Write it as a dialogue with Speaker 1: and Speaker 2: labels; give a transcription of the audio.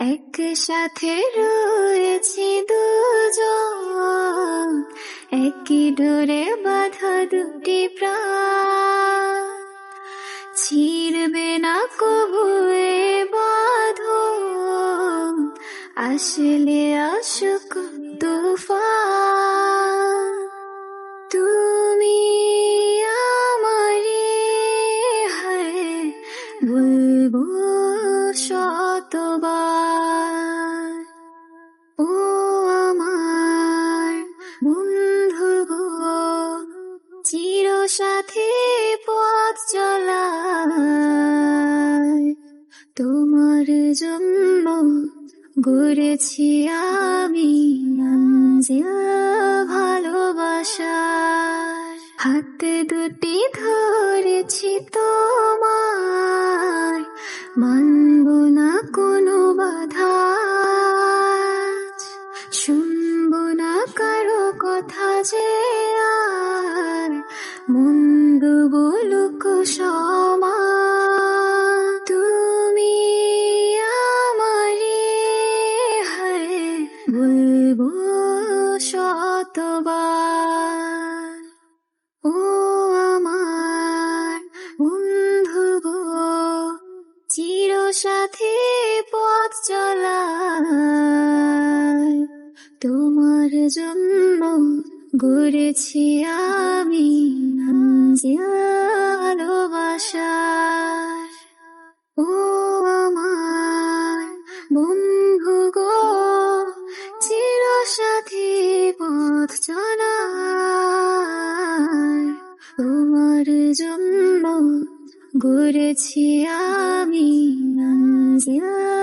Speaker 1: এক সাথে রয়েছি দুজন। একই ডোরে বাঁধা দুটি প্রাণ। ছিড়বে না কবু এ বাঁধন। আসলে আসুক তুফান। তুমি আমারে হায় বলব সাথে পথ চলা তোমার জন্য গড়েছি আমি ভালোবাসার। হাতে দুটি ধরেছি তোমার। মানব না মন্দ বলুক সমান তুমি আমারে হায় বলব শতবার। ও আমার বন্ধু গো, চির সাথে পথ চলা। তোমার জন্য গড়েছি আমি ভালোবাসার ও আমার বন্ধু গো, চির সাথে পথ চলা তোমার জন্য গড়েছি আমি ভালোবাসা